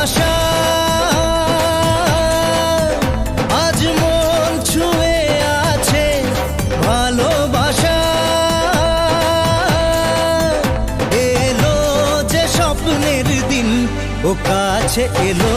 আশা আজ আছে ভালোবাসা। এলো যে স্বপ্নের দিন ও কাছে এলো।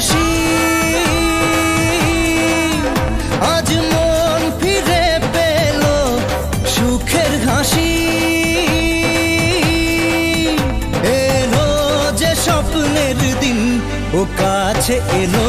খুশি। আজ মন ফিরে পেল সুখের হাসি। এলো যে স্বপ্নের দিন ও কাছে এলো।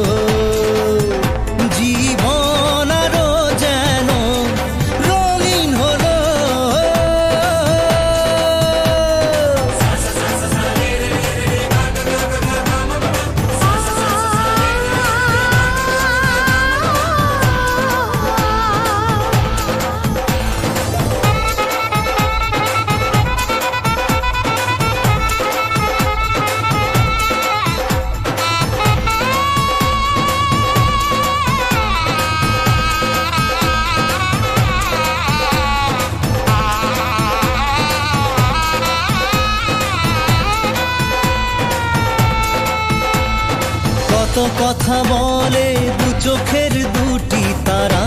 কথা বলে দু চোখের দুটি তারা।